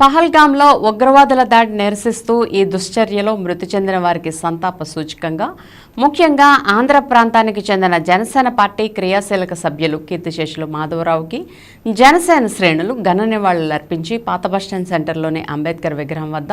పహల్గామ్లో ఉగ్రవాదుల దాడి నిరసిస్తూ ఈ దుశ్చర్యలో మృతి చెందిన వారికి సంతాప సూచకంగా ముఖ్యంగా ఆంధ్ర ప్రాంతానికి చెందిన జనసేన పార్టీ క్రియాశీలక సభ్యులు కీర్తిశేషులు మాధవరావుకి జనసేన శ్రేణులు ఘన నివాళులర్పించి పాత బస్టాండ్ సెంటర్లోని అంబేద్కర్ విగ్రహం వద్ద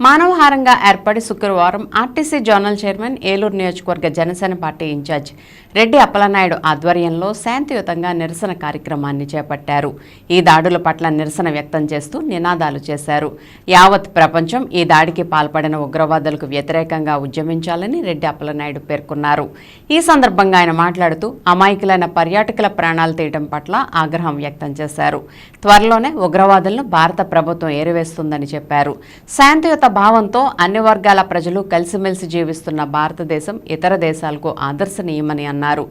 మానవహారంగా ఏర్పడి శుక్రవారం ఆర్టీసీ జోనల్ చైర్మన్ ఏలూరు నియోజకవర్గ Janasena party in charge Reddy Appalanaidu ఆధ్వర్యంలో శాంతియుతంగా నిరసన కార్యక్రమాన్ని చేపట్టారు. ఈ దాడుల పట్ల నిరసన వ్యక్తం చేస్తూ నినాదాలు చేశారు. యావత్ ప్రపంచం ఈ దాడికి పాల్పడిన ఉగ్రవాదులకు వ్యతిరేకంగా ఉద్యమించాలని రెడ్డి అప్పలనాయుడు పేర్కొన్నారు. ఈ సందర్భంగా ఆయన మాట్లాడుతూ అమాయకులైన పర్యాటకుల ప్రాణాలు తీయడం పట్ల ఆగ్రహం వ్యక్తం చేశారు. త్వరలోనే ఉగ్రవాదులను భారత ప్రభుత్వం ఏరివేస్తుందని చెప్పారు. శాంతియుత భావంతో అన్ని వర్గాల ప్రజలు కలిసిమెలిసి జీవిస్తున్న భారతదేశం ఇతర దేశాలకు ఆదర్శనీయమని అన్నారు.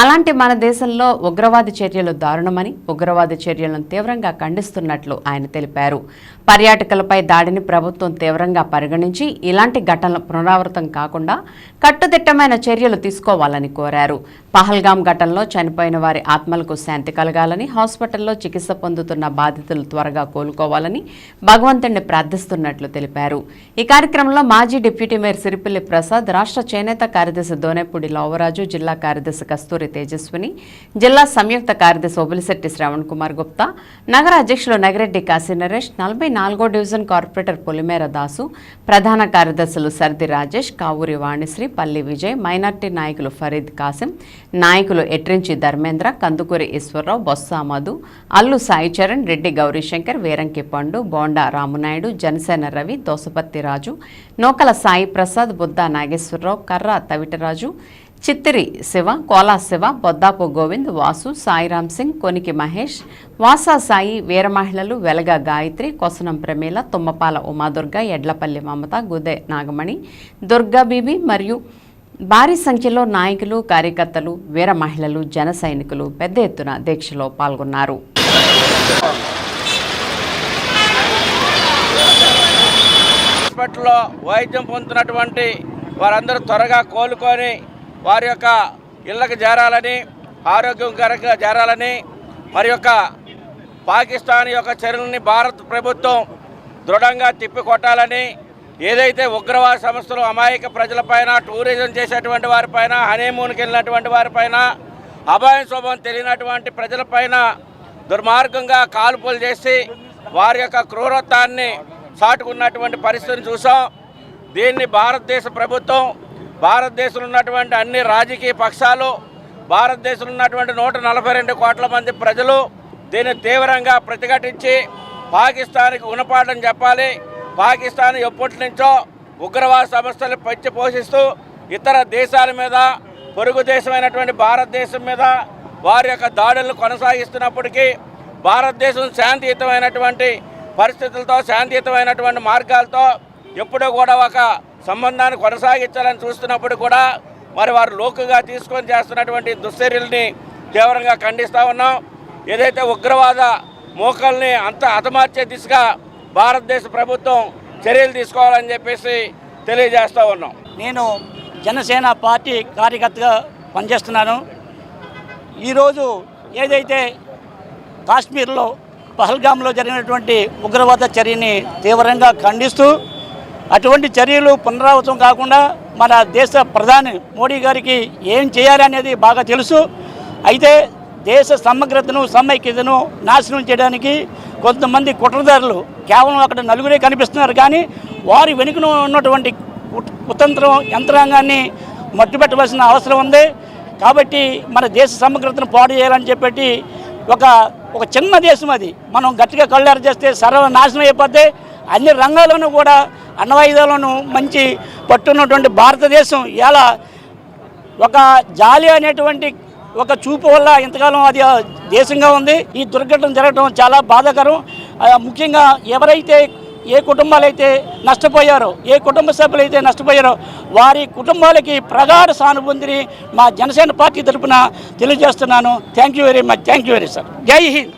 అలాంటి మన దేశంలో ఉగ్రవాద చర్యలు దారుణమని ఉగ్రవాద చర్యలను తీవ్రంగా ఖండిస్తున్నట్లు ఆయన తెలిపారు. పర్యాటకులపై దాడిని ప్రభుత్వం తీవ్రంగా పరిగణించి ఇలాంటి ఘటనలు పునరావృతం కాకుండా కట్టుదిట్టమైన చర్యలు తీసుకోవాలని కోరారు. పహల్గాం ఘటనలో చనిపోయిన వారి ఆత్మలకు శాంతి కలగాలని హాస్పిటల్లో చికిత్స పొందుతున్న బాధితులు త్వరగా కోలుకోవాలని భగవంతుణ్ణి ప్రార్థిస్తున్నట్లు తెలిపారు. ఈ కార్యక్రమంలో మాజీ డిప్యూటీ మేయర్ సిరిపిల్లి ప్రసాద్ రాష్ట్ర చేనేత కార్యదర్శి దోనేపూడి లోవరాజు జిల్లా కార్యదర్శి కస్తూరి తేజస్విని జిల్లా సంయుక్త కార్యదర్శి ఒబిలిశెట్టి శ్రవణ్ కుమార్ గుప్తా నగర అధ్యక్షులు నగిరెడ్డి కాశీ నరేష్ నలభై నాలుగో డివిజన్ కార్పొరేటర్ పొలిమేర దాసు ప్రధాన కార్యదర్శులు సర్ది రాజేష్ కావూరి వాణిశ్రీ పల్లి విజయ్ మైనార్టీ నాయకులు ఫరీద్ కాసిం నాయకులు ఎట్రించి ధర్మేంద్ర కందుకూరి ఈశ్వరరావు బొత్స మధు అల్లు సాయి చరణ్ రెడ్డి గౌరీశంకర్ వీరంకి పండు బోండా రామునాయుడు జనసేన రవి దోసపత్తి రాజు నూకల సాయి ప్రసాద్ బుద్ధ నాగేశ్వరరావు కర్ర తవిటరాజు చిత్తిరి శివ కోలా శివ బొద్దాపు గోవింద్ వాసు సాయిరామ్ సింగ్ కొనికి మహేష్ వాసా సాయి వీర మహిళలు వెలగ గాయత్రి కొసనం ప్రమేల తుమ్మపాల ఉమాదుర్గ ఎడ్లపల్లి మమత గుదే నాగమణి దుర్గాబీబి మరియు భారీ సంఖ్యలో నాయకులు కార్యకర్తలు వీర మహిళలు జన సైనికులు పెద్ద ఎత్తున దీక్షలో పాల్గొన్నారు. వైద్యం పొందుతున్నటువంటి వారందరూ త్వరగా కోలుకొని వారి యొక్క ఇళ్ళకు చేరాలని ఆరోగ్యకరంగా చేరాలని మరి యొక్క పాకిస్తాన్ యొక్క చర్యలని భారత ప్రభుత్వం దృఢంగా తిప్పికొట్టాలని ఏదైతే ఉగ్రవాద సంస్థలు అమాయక ప్రజలపైన టూరిజం చేసేటువంటి వారిపైన హనీమూన్కి వెళ్ళినటువంటి వారిపైన అభయం శుభం తెలియనటువంటి ప్రజలపైన దుర్మార్గంగా కాల్పులు చేసి వారి యొక్క క్రూరత్వాన్ని చాటుకున్నటువంటి పరిస్థితిని చూసాం. దీన్ని భారతదేశ ప్రభుత్వం భారతదేశంలో ఉన్నటువంటి అన్ని రాజకీయ పక్షాలు భారతదేశంలో ఉన్నటువంటి నూట నలభై రెండు కోట్ల మంది ప్రజలు దీన్ని తీవ్రంగా ప్రతిఘటించి పాకిస్తాన్కి గుణపాఠం చెప్పాలి. పాకిస్తాన్ ఎప్పటి నుంచో ఉగ్రవాద సంస్థలు పచ్చి పోషిస్తూ ఇతర దేశాల మీద పొరుగు దేశమైనటువంటి భారతదేశం మీద వారి యొక్క దాడులను కొనసాగిస్తున్నప్పటికీ భారతదేశం శాంతియుతమైనటువంటి పరిస్థితులతో శాంతియుతమైనటువంటి మార్గాలతో ఎప్పుడూ కూడా ఒక సంబంధాన్ని కొనసాగించాలని చూస్తున్నప్పుడు కూడా మరి వారు లోకుగా తీసుకొని చేస్తున్నటువంటి దుశ్చర్యల్ని తీవ్రంగా ఖండిస్తూ ఉన్నాం. ఏదైతే ఉగ్రవాద మోకల్ని అంత హతమార్చే దిశగా భారతదేశ ప్రభుత్వం చర్యలు తీసుకోవాలని చెప్పేసి తెలియజేస్తూ ఉన్నాం. నేను జనసేన పార్టీ కార్యకర్తగా పనిచేస్తున్నాను. ఈరోజు ఏదైతే కాశ్మీర్లో పహల్గామ్లో జరిగినటువంటి ఉగ్రవాద చర్యని తీవ్రంగా ఖండిస్తూ అటువంటి చర్యలు పునరావృతం కాకుండా మన దేశ ప్రధాని మోడీ గారికి ఏం చేయాలి అనేది బాగా తెలుసు. అయితే దేశ సమగ్రతను సమైక్యతను నాశనం చేయడానికి కొంతమంది కుట్రదారులు కేవలం అక్కడ నలుగురే కనిపిస్తున్నారు. కానీ వారి వెనుకను ఉన్నటువంటి కుతంత్రం యంత్రాంగాన్ని మట్టుపెట్టవలసిన అవసరం ఉంది. కాబట్టి మన దేశ సమగ్రతను పాడు చేయాలని చెప్పి ఒక ఒక చిన్న దేశం అది. మనం గట్టిగా కళ్ళారు చేస్తే సర్వనాశనం అయిపోతే అన్ని రంగాల్లోనూ కూడా అణ్వాయుధాలను మంచి పట్టున్నటువంటి భారతదేశం ఎలా ఒక జాలి అనేటువంటి ఒక చూపు వల్ల ఇంతకాలం అది దేశంగా ఉంది. ఈ దుర్ఘటన జరగడం చాలా బాధాకరం. ముఖ్యంగా ఎవరైతే ఏ కుటుంబాలైతే నష్టపోయారో ఏ కుటుంబ సభ్యులైతే నష్టపోయారో వారి కుటుంబాలకి ప్రగాఢ సానుభూతిని మా జనసేన పార్టీ తరఫున తెలియజేస్తున్నాను. Thank you very much thank you very sir Jai Hind.